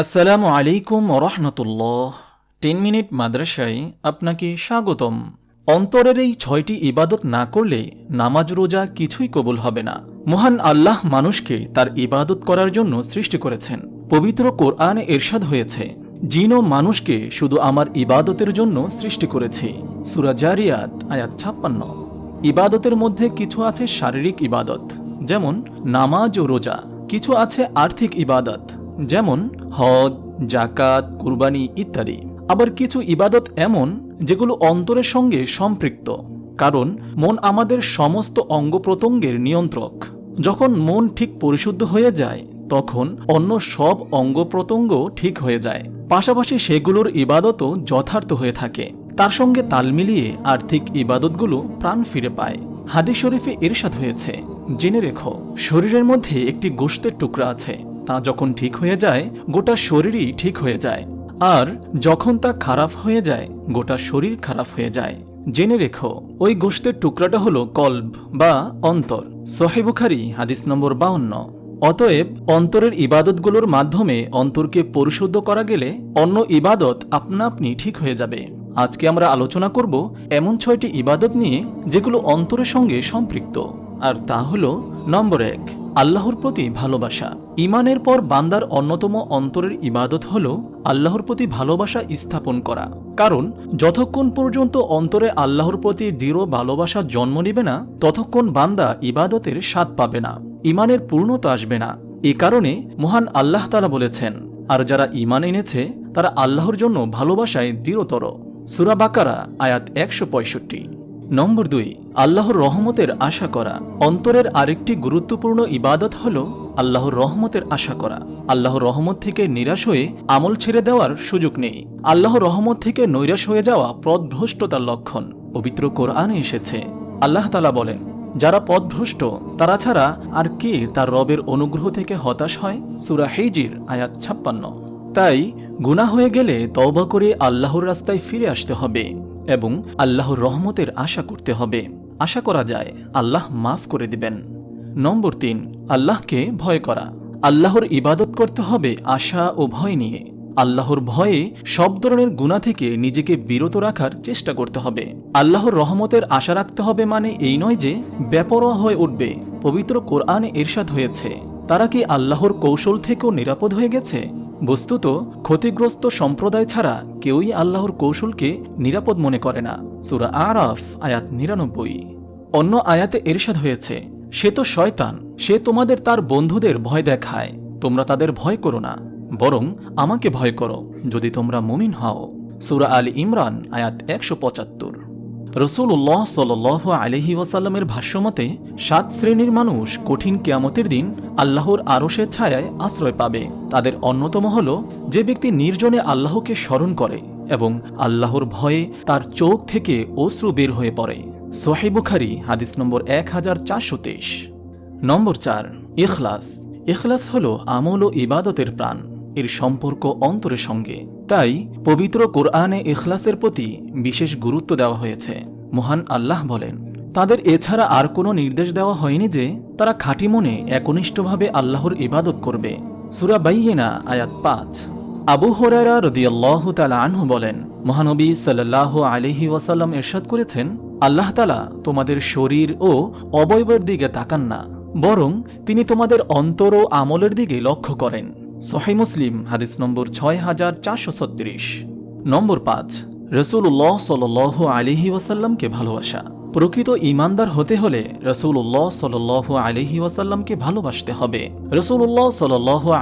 আসসালামু আলাইকুম রহমতুল্লাহ। Ten minute মাদ্রাসায় আপনাকে স্বাগতম। অন্তরের এই ছয়টি ইবাদত না করলে নামাজ রোজা কিছুই কবুল হবে না। মহান আল্লাহ মানুষকে তার ইবাদত করার জন্য সৃষ্টি করেছেন। পবিত্র কোরআনে এরশাদ হয়েছে, জিন ও মানুষকে শুধু আমার ইবাদতের জন্য সৃষ্টি করেছি। সুরাজারিয়াত আয়াত ছাপ্পান্ন। ইবাদতের মধ্যে কিছু আছে শারীরিক ইবাদত, যেমন নামাজ ও রোজা, কিছু আছে আর্থিক ইবাদত। যেমন হজ জাকাত কুরবানি ইত্যাদি। আবার কিছু ইবাদত এমন যেগুলো অন্তরের সঙ্গে সম্পৃক্ত, কারণ মন আমাদের সমস্ত অঙ্গ প্রত্যঙ্গের নিয়ন্ত্রক। যখন মন ঠিক পরিশুদ্ধ হয়ে যায়, তখন অন্য সব অঙ্গ প্রত্যঙ্গ ঠিক হয়ে যায়। পাশাপাশি সেগুলোর ইবাদতও যথার্থ হয়ে থাকে। তার সঙ্গে তাল মিলিয়ে আর্থিক ইবাদতগুলো প্রাণ ফিরে পায়। হাদিস শরীফে এরশাদ হয়েছে। জেনে রেখো, শরীরের মধ্যে একটি গোশতের টুকরা আছে। তা যখন ঠিক হয়ে যায়, গোটা শরীরই ঠিক হয়ে যায়। আর যখন তা খারাপ হয়ে যায়, গোটা শরীর খারাপ হয়ে যায়। জেনে রেখো, ওই গোশতের টুকরাটা হলো কল্ব বা অন্তর। সোহেবুখারি হাদিস নম্বর বাউন্ন। অতএব, অন্তরের ইবাদতগুলোর মাধ্যমে অন্তরকে পরিশুদ্ধ করা গেলে অন্য ইবাদত আপনা আপনি ঠিক হয়ে যাবে। আজকে আমরা আলোচনা করব এমন ছয়টি ইবাদত নিয়ে যেগুলো অন্তরের সঙ্গে সম্পৃক্ত। আর তা হল, নম্বর এক, আল্লাহর প্রতি ভালোবাসা। ইমানের পর বান্দার অন্যতম অন্তরের ইবাদত হল আল্লাহর প্রতি ভালোবাসা স্থাপন করা। কারণ, যতক্ষণ পর্যন্ত অন্তরে আল্লাহর প্রতি দৃঢ় ভালোবাসা জন্ম নিবে না, ততক্ষণ বান্দা ইবাদতের স্বাদ পাবে না, ইমানের পূর্ণতা আসবে না। এ কারণে মহান আল্লাহ তালা বলেছেন, আর যারা ইমান এনেছে, তারা আল্লাহর জন্য ভালোবাসায় দৃঢ়তর। সুরা বাকারা, আয়াত একশো পঁয়ষট্টি। নম্বর দুই, আল্লাহর রহমতের আশা করা। অন্তরের আরেকটি গুরুত্বপূর্ণ ইবাদত হল আল্লাহর রহমতের আশা করা। আল্লাহর রহমত থেকে নিরাশ হয়ে আমল ছেড়ে দেওয়ার সুযোগ নেই। আল্লাহর রহমত থেকে নৈরাশ হয়ে যাওয়া পদভ্রষ্টতার লক্ষণ। পবিত্র কোরআনে এসেছে। আল্লাহ তালা বলেন, যারা পদভ্রষ্ট তারা ছাড়া আর কে তার রবের অনুগ্রহ থেকে হতাশ হয়? সুরা হেজির, আয়াত ছাপ্পান্ন। তাই গুণা হয়ে গেলে তওবা করে আল্লাহর রাস্তায় ফিরে আসতে হবে এবং আল্লাহর রহমতের আশা করতে হবে। আশা করা যায়, আল্লাহ মাফ করে দিবেন। নম্বর তিন আল্লাহকে ভয় করা। আল্লাহর ইবাদত করতে হবে আশা ও ভয় নিয়ে। আল্লাহর ভয়ে সব ধরনের গুণা থেকে নিজেকে বিরত রাখার চেষ্টা করতে হবে। আল্লাহর রহমতের আশা রাখতে হবে মানে এই নয় যে, বেপরোয়া হয়ে উঠবে, পবিত্র কোরআনে এরশাদ হয়েছে। তারা কি আল্লাহর কৌশল থেকেও নিরাপদ হয়ে গেছে? বস্তুত, ক্ষতিগ্রস্ত সম্প্রদায় ছাড়া কেউই আল্লাহর কৌশলকে নিরাপদ মনে করে না। সুরা আরাফ, আয়াত নিরানব্বই। অন্য আয়াতে এরশাদ হয়েছে সে তো শয়তান, সে তোমাদের তার বন্ধুদের ভয় দেখায়। তোমরা তাদের ভয় করো না, বরং আমাকে ভয় করো, যদি তোমরা মুমিন হও। সুরা আলী ইমরান, আয়াত একশো পঁচাত্তর। রসুল্লাহ সাল আলহি ওয়াসাল্লামের ভাষ্যমতে, সাত শ্রেণির মানুষ কঠিন কেয়ামতের দিন আল্লাহর আরশের ছায়ায় আশ্রয় পাবে। তাদের অন্যতম হল, যে ব্যক্তি নির্জনে আল্লাহকে স্মরণ করে এবং আল্লাহর ভয়ে তার চোখ থেকে অশ্রু বের হয়ে পড়ে। সোহেবুখারি হাদিস নম্বর এক হাজার চারশো তেইশ। নম্বর চার, ইখলাস। ইখলাস হল আমল ও ইবাদতের প্রাণ। এর সম্পর্ক অন্তরের সঙ্গে। তাই পবিত্র কোরআনে ইখলাসের প্রতি বিশেষ গুরুত্ব দেওয়া হয়েছে। মহান আল্লাহ বলেন, তাদের এছাড়া আর কোনো নির্দেশ দেওয়া হয়নি যে তারা খাঁটি মনে একনিষ্ঠভাবে আল্লাহর ইবাদত করবে। সুরা বাইয়েনা, আয়াত পাঁচ। আবু হরারা রদিয়াল্লাহ তালা আনহু বলেন, মহানবী সাল্লাহ আলিহি ওয়াসাল্লাম এরশাদ করেছেন আল্লাহ তালা তোমাদের শরীর ও অবয়বের দিকে তাকান না, বরং তিনি তোমাদের অন্তর ও আমলের দিকে লক্ষ্য করেন। সহাই মুসলিম, হাদিস নম্বর ছয় হাজার চারশো ছত্রিশ। নম্বর পাঁচ রসুল্লাহ সাল আলিহি ওয়াসাল্লামকে ভালোবাসা। প্রকৃত ইমানদার হতে হলে রসুল্লাহ সাল আলিহি ওয়াসাল্লামকে ভালোবাসতে হবে। রসুল্লাহ সাল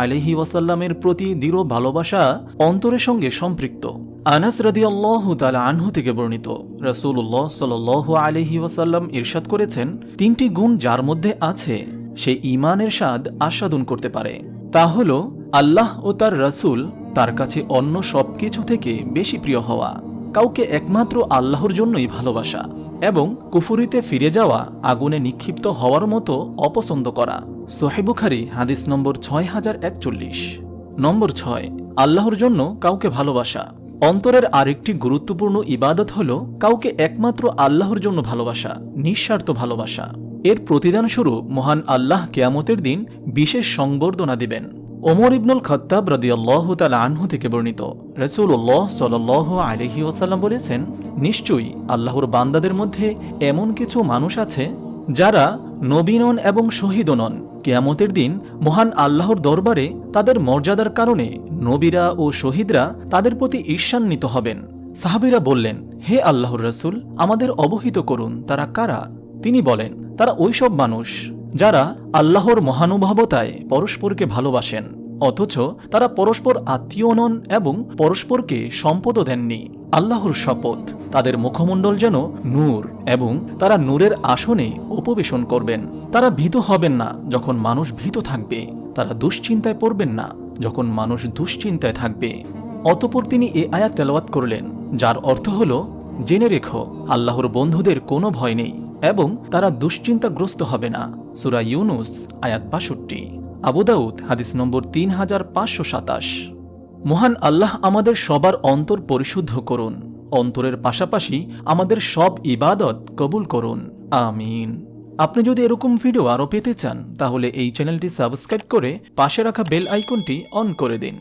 আলিহি ওয়াসাল্লামের প্রতি দৃঢ় ভালোবাসা অন্তরের সঙ্গে সম্পৃক্ত। আনাস রদি তালা আনহু থেকে বর্ণিত রসুল্লাহ সাল আলিহি ওয়াসাল্লাম ইরশাদ করেছেন, তিনটি গুণ যার মধ্যে আছে, সে ইমানের স্বাদ আস্বাদন করতে পারে। তা হল, আল্লাহ ও তার রসুল তার কাছে অন্য সব কিছু থেকে বেশি প্রিয় হওয়া, কাউকে একমাত্র আল্লাহর জন্যই ভালোবাসা, এবং কুফুরিতে ফিরে যাওয়া, আগুনে নিক্ষিপ্ত হওয়ার মতো অপছন্দ করা। সোহেবুখারি হাদিস নম্বর ছয় হাজার একচল্লিশ। নম্বর ছয়, আল্লাহর জন্য কাউকে ভালোবাসা। অন্তরের আরেকটি গুরুত্বপূর্ণ ইবাদত হল কাউকে একমাত্র আল্লাহর জন্য ভালোবাসা, নিঃস্বার্থ ভালোবাসা। এর প্রতিদান স্বরূপ মহান আল্লাহ কেয়ামতের দিন বিশেষ সংবর্ধনা দিবেন। ওমর ইবনুল খত্তাব রদিয়াল্লাহ তালা আনহু থেকে বর্ণিত রসুল্লাহ সাল আলহি ওসাল্লাম বলেছেন, নিশ্চয়ই আল্লাহর বান্দাদের মধ্যে এমন কিছু মানুষ আছে যারা নবীনন এবং শহীদ নন। কেয়ামতের দিন মহান আল্লাহর দরবারে তাদের মর্যাদার কারণে নবীরা ও শহীদরা তাদের প্রতি ঈর্ষান্বিত হবেন। সাহাবিরা বললেন, হে আল্লাহর রসুল, আমাদের অবহিত করুন, তারা কারা? তিনি বলেন, তারা ওইসব মানুষ যারা আল্লাহর মহানুভবতায় পরস্পরকে ভালোবাসেন, অথচ তারা পরস্পর আত্মীয় নন এবং পরস্পরকে সম্পদও দেননি, আল্লাহর শপথ। তাদের মুখমণ্ডল যেন নূর এবং তারা নূরের আসনে উপবেশন করবেন। তারা ভীত হবেন না যখন মানুষ ভীত থাকবে। তারা দুশ্চিন্তায় পড়বেন না যখন মানুষ দুশ্চিন্তায় থাকবে। অতপর তিনি এ আয়াত তেলাওয়াত করলেন, যার অর্থ হল, জেনে রেখো, আল্লাহর বন্ধুদের কোনো ভয় নেই এবং তারা দুশ্চিন্তাগ্রস্ত হবে না। সুরা ইউনুস, আয়াত বাষট্টি। আবুদাউদ হাদিস নম্বর তিন হাজার পাঁচশো সাতাশ। মহান আল্লাহ আমাদের সবার অন্তর পরিশুদ্ধ করুন। অন্তরের পাশাপাশি আমাদের সব ইবাদত কবুল করুন। আমিন। আপনি যদি এরকম ভিডিও আরও পেতে চান, তাহলে এই চ্যানেলটি সাবস্ক্রাইব করে পাশে রাখা বেল আইকনটি অন করে দিন।